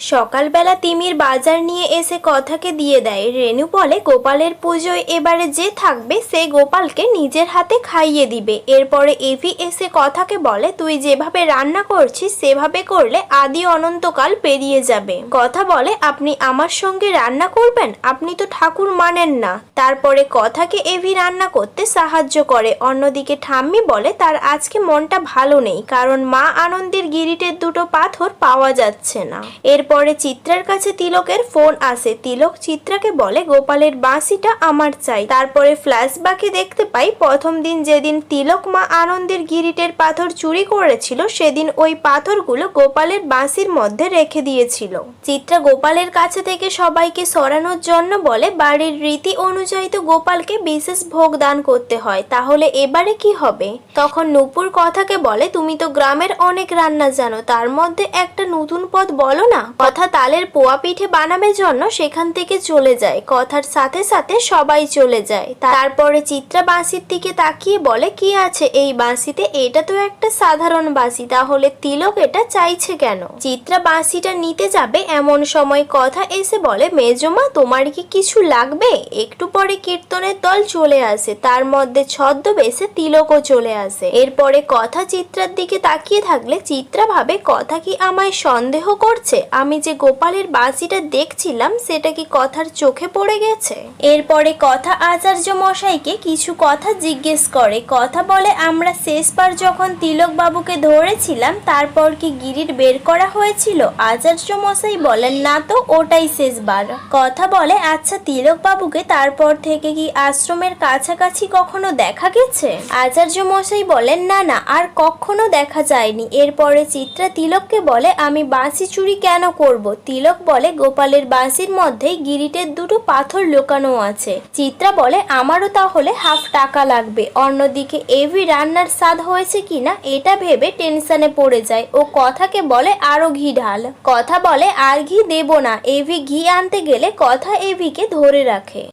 সকালবেলা তিমির বাজার নিয়ে এসে কথাকে দিয়ে দেয়। রেনু বলে, গোপালের পুজোয় এবারে যে থাকবে, সে গোপালকে নিজের হাতে খাইয়ে দিবে। এরপরে এভি এসে কথাকে বলে, তুই যেভাবে রান্না করছিস, সেভাবে করলে আদি অনন্তকাল পেরিয়ে যাবে। কথা বলে, আপনি আমার সঙ্গে রান্না করবেন? আপনি তো ঠাকুর মানেন না। তারপরে কথাকে এভি রান্না করতে সাহায্য করে। অন্যদিকে ঠাম্মি বলে, তার আজকে মনটা ভালো নেই, কারণ মা আনন্দের গিরিটের দুটো পাথর পাওয়া যাচ্ছে না। এরপরে চিত্রার কাছে তিলকের ফোন আসে। তিলক চিত্রাকে বলে, গোপালের বাঁশিটা আমার চাই। তারপরে ফ্ল্যাশব্যাকে দেখতে পাই, প্রথম দিন যেদিন তিলক মা আনন্দের গিরিটের পাথর চুরি করেছিল, সেদিন ওই পাথরগুলো গোপালের বাঁশির মধ্যে রেখে দিয়েছিল। চিত্রা গোপালের কাছে থেকে সবাইকে সরানোর জন্য বলে, বাড়ির রীতি অনুযায়ী তো গোপালকে বিশেষ ভোগ দান করতে হয়, তাহলে এবারে কি হবে? তখন নূপুর কথাকে বলে, তুমি তো গ্রামের অনেক রান্না জানো, তার মধ্যে একটা নতুন পদ বলো না। কথা তালের পোয়া পিঠে বানাবে জন্য সেখান থেকে চলে যায়। কথার সাথে সাথে সবাই চলে যায়। তারপরে চিত্রা বাঁশির দিকে তাকিয়ে বলে, কি আছে এই বাঁশিতে? এটা তো একটা সাধারণ বাঁশি। তাহলে তিলক এটা চাইছে কেন? চিত্রা বাঁশিটা নিতে যাবে এমন সময় কথা এসে বলে, মেজমা, তোমার কি কিছু লাগবে? একটু পরে কীর্তনের দল চলে আসে। তার মধ্যে ছদ্মবেশে তিলকও চলে আসে। এরপরে কথা চিত্রার দিকে তাকিয়ে থাকলে চিত্রা ভাবে, কথা কি আমায় সন্দেহ করছে? আমি যে গোপালের বাঁশিটা দেখছিলাম, সেটা কি কথার চোখে পড়ে গেছে? এরপরে কথা আচার্য মশাইকে কিছু কথা জিজ্ঞেস করে। কথা বলে, আমরা শেষবার যখন তিলক বাবুকে ধরেছিলাম, তারপর কি গিরির বের করা হয়েছিল? আচার্য মশাই বলেন, না তো, ওটাই শেষবার। কথা বলে আচ্ছা তিলক বাবুকে তারপর থেকে কি আশ্রমের কাছাকাছি কখনো দেখা গেছে? আচার্য মশাই বলেন, না না, আর কখনো দেখা যায়নি। এরপরে চিত্রা তিলককে বলে, আমি বাঁশি চুরি কেন করব। তিলক বলে, গোপালের বাঁশির মধ্যেই গিরিটের দুটো পাথর লুকানো আছে। চিত্রা বলে, আমারও তাহলে হাফ টাকা লাগবে। অন্যদিকে এভি রান্নার স্বাদ হয়েছে কিনা, এটা ভেবে টেনশনে পড়ে যায়। ও কথাকে বলে, আরও ঘি ঢাল। কথা বলে, আর ঘি দেব না। এভি ঘি আনতে গেলে কথা এভিকে ধরে রাখে।